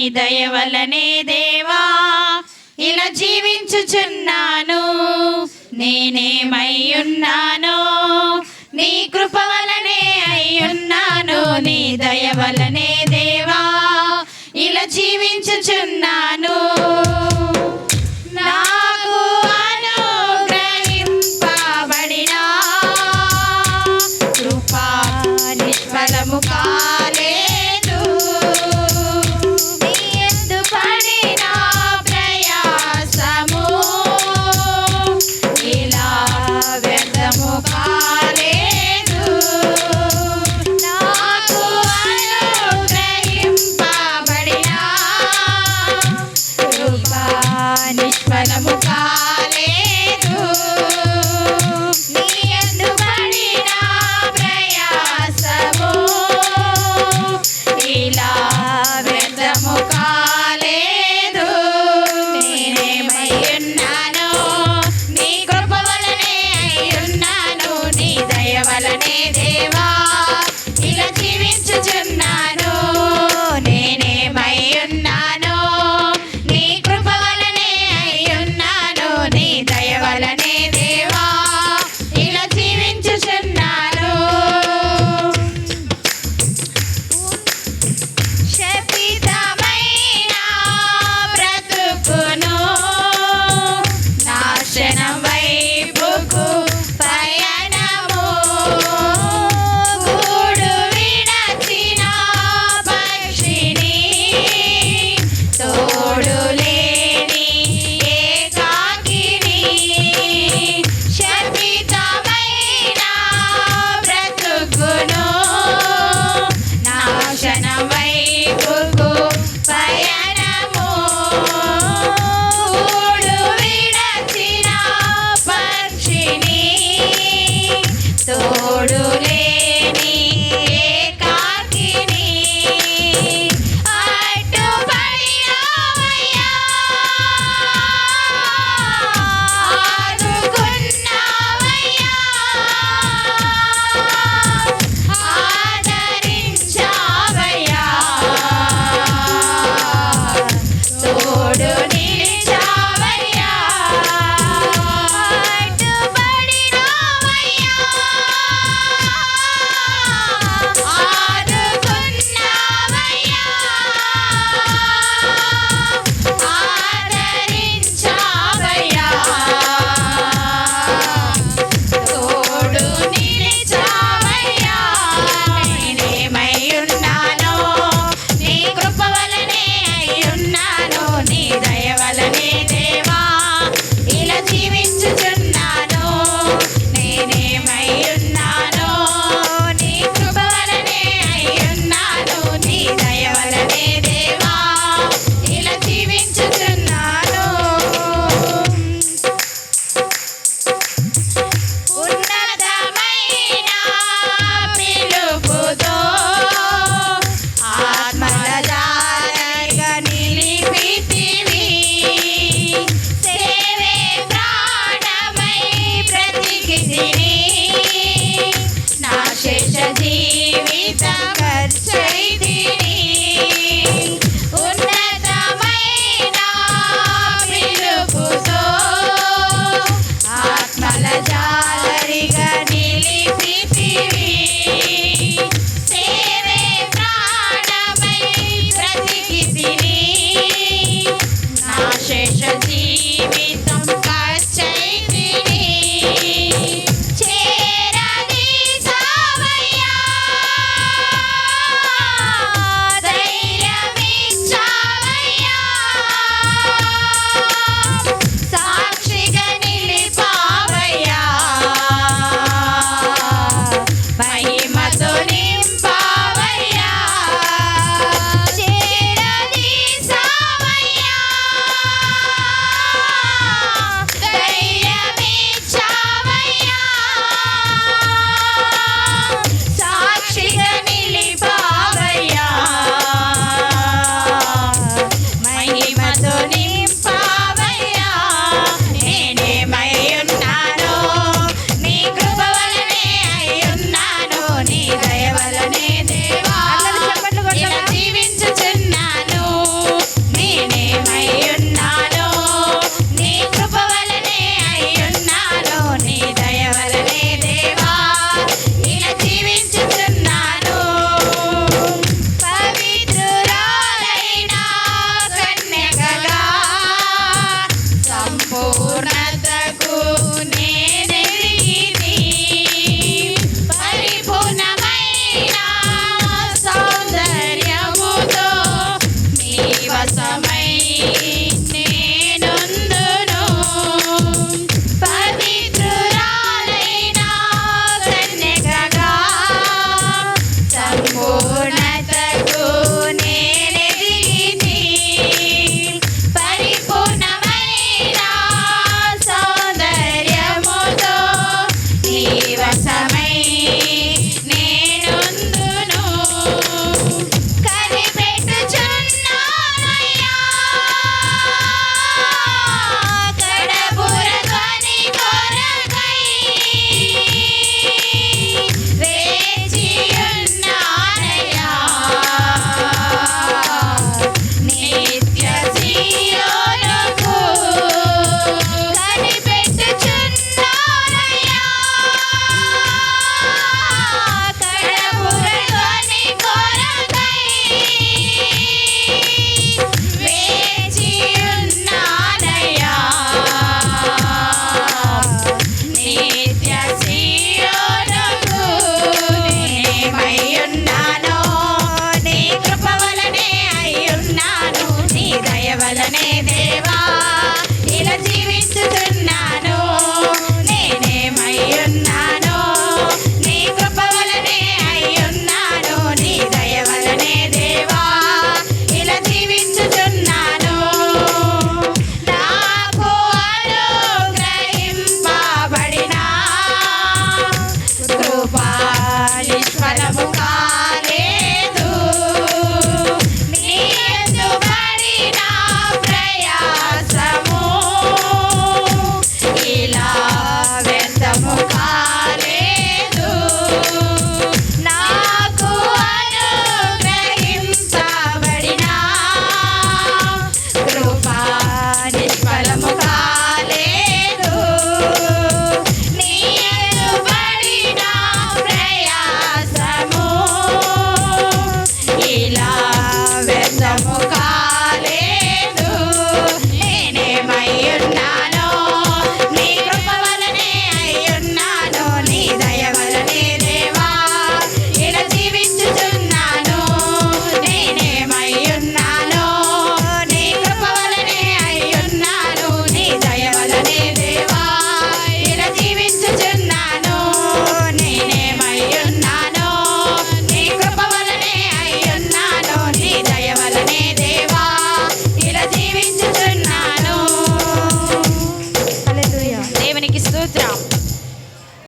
నీ దయవలనే దేవా ఇలా జీవించుచున్నాను. నేనేమయ్యున్నాను నీ కృప వలనే అయ్యున్నాను నీ దయవలనే దేవా ఇలా జీవించుచున్నాను.